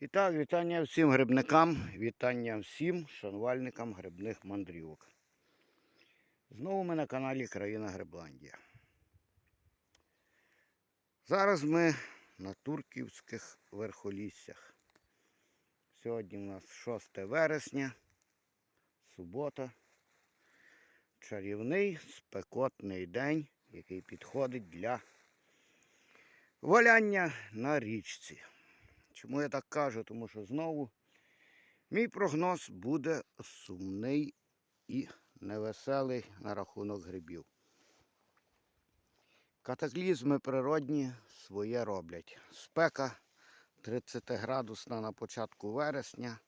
І так, вітання всім грибникам, вітання всім шанувальникам грибних мандрівок. Знову ми на каналі Країна Грибландія. Зараз ми на Турківських верхоліссях. Сьогодні у нас 6 вересня, субота. Чарівний спекотний день, який підходить для валяння на річці. Чому я так кажу? Тому що знову мій прогноз буде сумний і невеселий на рахунок грибів. Катаклізми природні своє роблять. Спека 30 градусна на початку вересня.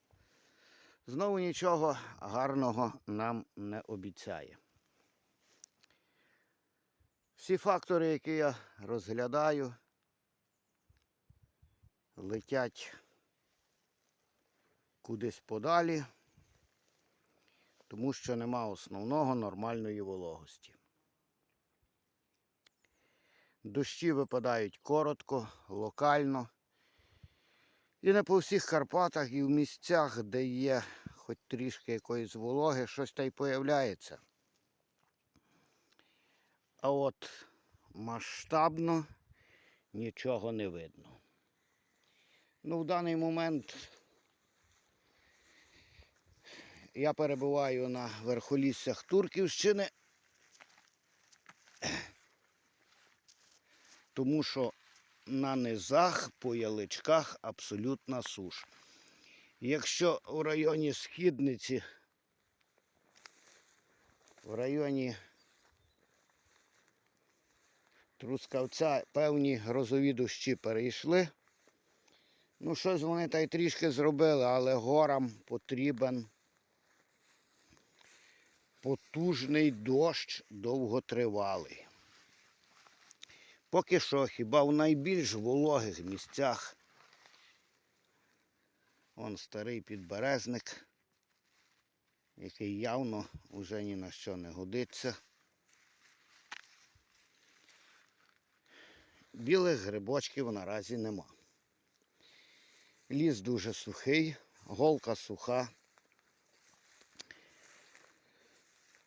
Знову нічого гарного нам не обіцяє. Всі фактори, які я розглядаю, летять кудись подалі, тому що нема основного нормальної вологості. Дощі випадають коротко, локально. І не по всіх Карпатах, і в місцях, де є хоч трішки якоїсь вологи, щось та й появляється. А от масштабно нічого не видно. Ну, в даний момент я перебуваю на верхоліссях Турківщини, тому що на низах по яличках абсолютна суш. Якщо в районі Східниці, в районі Трускавця певні грозові дощі перейшли, Ну, щось вони та й трішки зробили, але горам потрібен потужний дощ довготривалий. Поки що хіба в найбільш вологих місцях он старий підберезник, який явно вже ні на що не годиться. Білих грибочків наразі нема. Ліс дуже сухий, голка суха.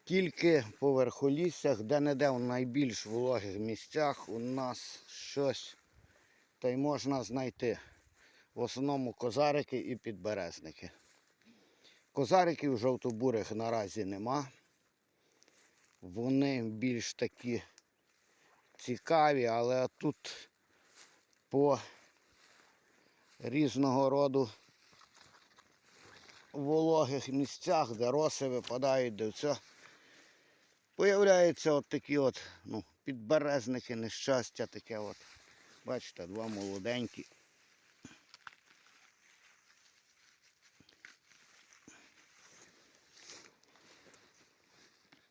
Тільки по верхоліссях, де-не-де в найбільш вологих місцях у нас щось та й можна знайти. В основному козарики і підберезники. Козариків жовтобурих наразі нема. Вони більш такі цікаві, але тут по різного роду вологих місцях, де роси випадають, де все. Появляються от такі от, ну, підберезники, нещастя таке от. Бачите, два молоденькі.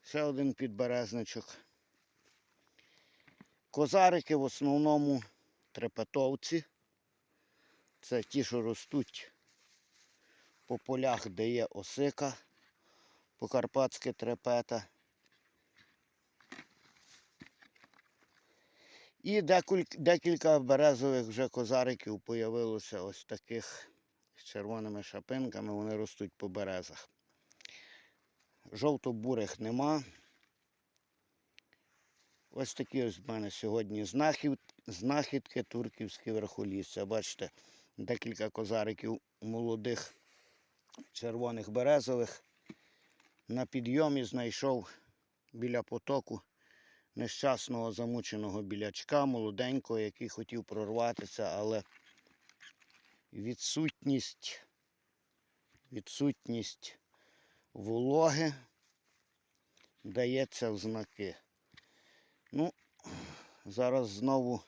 Ще один підберезничок. Козарики в основному трепетовці. Це ті, що ростуть по полях, де є осика, покарпатське трепета. І декілька березових вже козариків появилося ось таких з червоними шапинками, вони ростуть по березах. Жовто-бурих нема. Ось такі ось в мене сьогодні знахід, знахідки турківські верхолісся. Бачите, декілька козариків молодих червоних березових. На підйомі знайшов біля потоку нещасного замученого білячка, молоденького, який хотів прорватися, але відсутність, відсутність вологи дається в знаки. Ну, зараз знову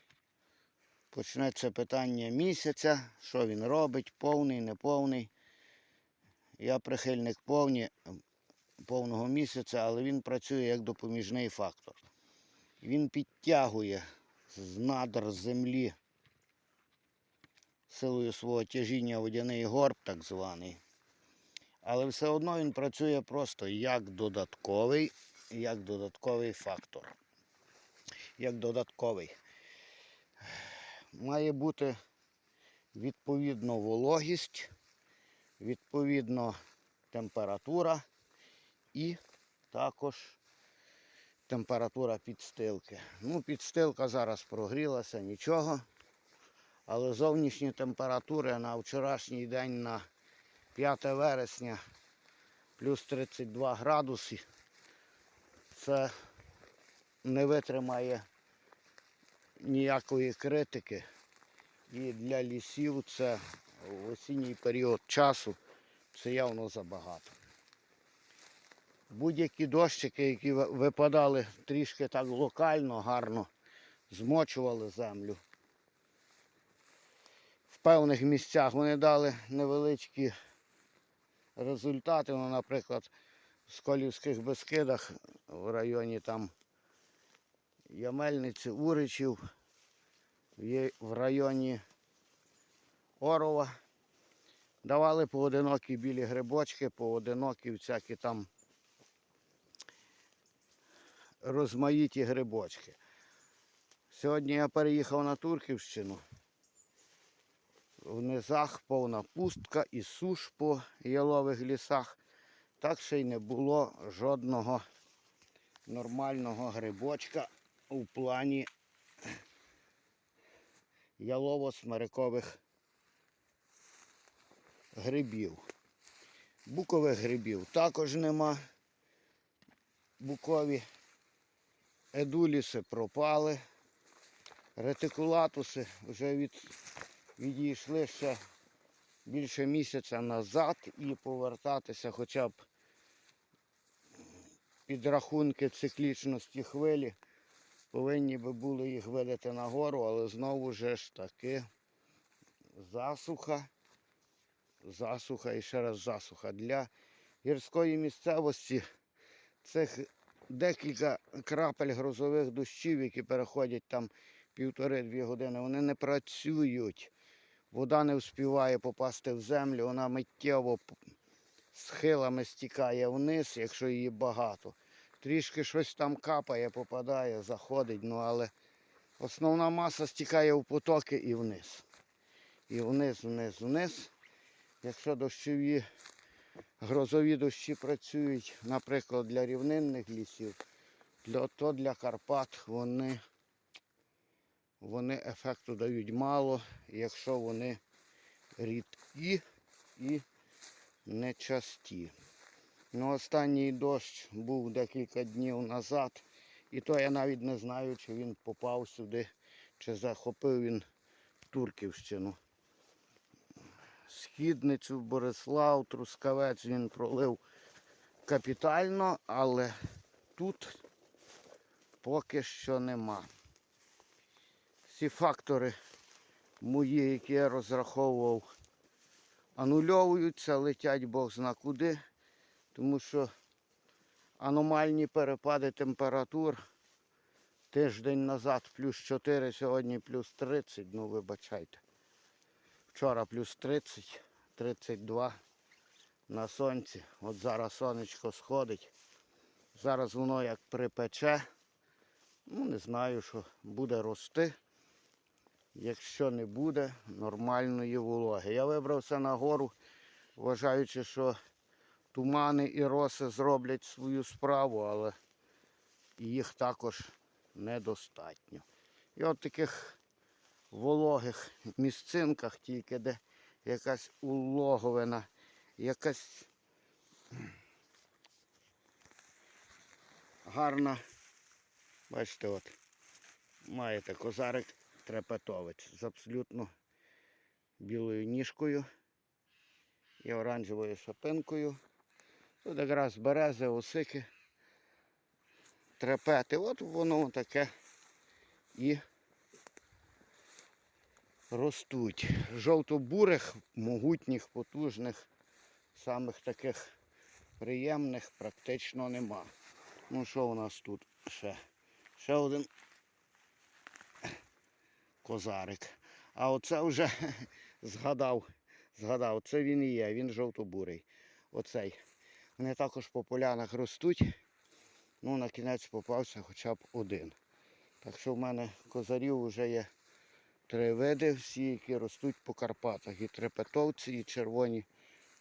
почнеться питання місяця, що він робить, повний, неповний. Я прихильник повні, повного місяця, але він працює як допоміжний фактор. Він підтягує з надр землі силою свого тяжіння водяний горб, так званий. Але все одно він працює просто як додатковий, як додатковий фактор. Як додатковий. Має бути відповідно вологість, відповідно температура і також температура підстилки. Ну, підстилка зараз прогрілася, нічого. Але зовнішні температури на вчорашній день на 5 вересня плюс 32 градуси. Це не витримає ніякої критики. І для лісів це в осінній період часу це явно забагато. Будь-які дощики, які випадали трішки так локально, гарно змочували землю. В певних місцях вони дали невеличкі результати. Ну, наприклад, в Сколівських Бескидах в районі там Ямельниці, Уричів, в районі Орова. Давали поодинокі білі грибочки, поодинокі всякі там розмаїті грибочки. Сьогодні я переїхав на Турківщину. В низах повна пустка і суш по ялових лісах. Так ще й не було жодного нормального грибочка у плані ялово-смирикових грибів. Букових грибів також нема. Букові едуліси пропали. Ретикулатуси вже від, відійшли ще більше місяця назад і повертатися хоча б підрахунки циклічності хвилі повинні би були їх видати нагору, але знову ж таки засуха, засуха і ще раз засуха. Для гірської місцевості цих декілька крапель грозових дощів, які переходять там півтори-дві години, вони не працюють. Вода не вспіває попасти в землю, вона миттєво схилами стікає вниз, якщо її багато. Трішки щось там капає, попадає, заходить, ну але основна маса стікає в потоки і вниз. І вниз, вниз, вниз. Якщо дощові грозові дощі працюють, наприклад, для рівнинних лісів, то для Карпат вони, вони ефекту дають мало, якщо вони рідкі і нечасті. Ну, останній дощ був декілька днів назад, і то я навіть не знаю, чи він попав сюди, чи захопив він Турківщину. Східницю, Борислав, Трускавець він пролив капітально, але тут поки що нема. Всі фактори мої, які я розраховував, анульовуються, летять Бог зна куди, тому що аномальні перепади температур тиждень назад плюс 4, сьогодні плюс 30, ну вибачайте. Вчора плюс 30, 32 на сонці. От зараз сонечко сходить. Зараз воно як припече. Ну, не знаю, що буде рости. Якщо не буде нормальної вологи. Я вибрався на гору, вважаючи, що тумани і роси зроблять свою справу, але їх також недостатньо. І от таких вологих місцинках, тільки де якась улоговина, якась гарна, бачите, от, маєте козарик трепетовець з абсолютно білою ніжкою і оранжевою шапинкою. Тут якраз берези, осики, трепети. От воно таке і ростуть. Жовто-бурих, могутніх, потужних, самих таких приємних практично нема. Ну що у нас тут ще? Ще один козарик. А оце вже згадав, згадав, це він і є, він жовто-бурий. Оцей. Вони також по полянах ростуть. Ну, на кінець попався хоча б один. Так що в мене козарів вже є Три види всі, які ростуть по Карпатах. І трепетовці, і червоні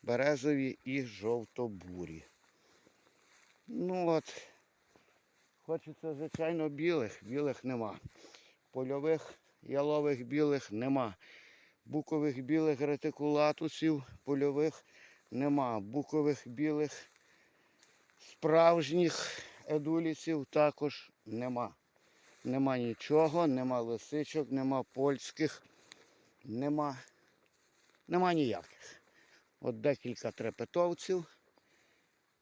березові, і жовтобурі. Ну от, хочеться, звичайно, білих. Білих нема. Польових ялових білих нема. Букових білих ретикулатусів польових нема. Букових білих справжніх едулісів також нема. Нема нічого, нема лисичок, нема польських, нема, нема ніяких. От декілька трепетовців,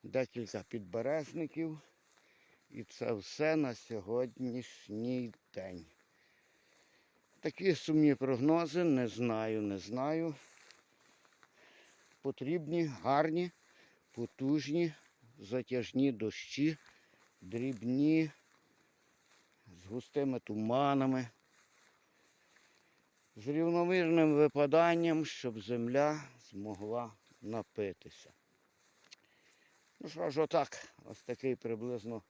декілька підберезників. І це все на сьогоднішній день. Такі сумні прогнози, не знаю, не знаю. Потрібні, гарні, потужні, затяжні дощі, дрібні, з густими туманами, з рівномірним випаданням, щоб земля змогла напитися. Ну що ж, отак, ось такий приблизно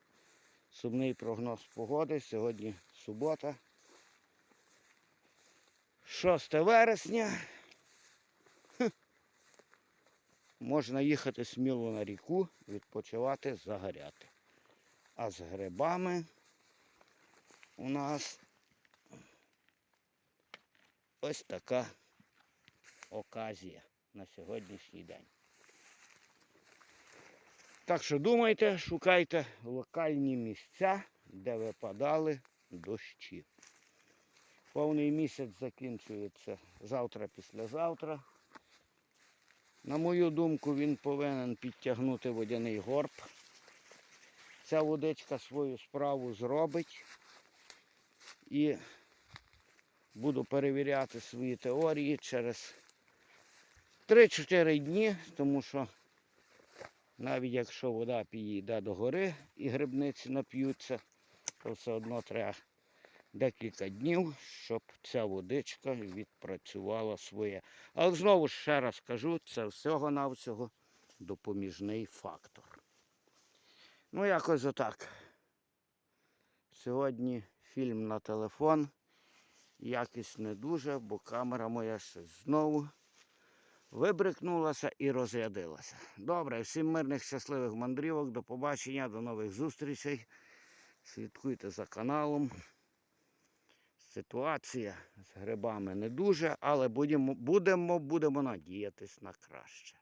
сумний прогноз погоди. Сьогодні субота. 6 вересня. Можна їхати сміло на ріку, відпочивати, загоряти. А з грибами у нас ось така оказія на сьогоднішній день. Так що думайте, шукайте локальні місця, де випадали дощі. Повний місяць закінчується завтра-післязавтра. На мою думку, він повинен підтягнути водяний горб. Ця водичка свою справу зробить. І буду перевіряти свої теорії через 3-4 дні, тому що навіть якщо вода підійде до гори і грибниці нап'ються, то все одно треба декілька днів, щоб ця водичка відпрацювала своє. Але знову ж ще раз кажу, це всього-навсього допоміжний фактор. Ну, якось отак. Сьогодні фільм на телефон. Якість не дуже, бо камера моя щось знову вибрикнулася і розрядилася. Добре, всім мирних щасливих мандрівок, до побачення, до нових зустрічей. Слідкуйте за каналом. Ситуація з грибами не дуже, але будемо, будемо, будемо надіятись на краще.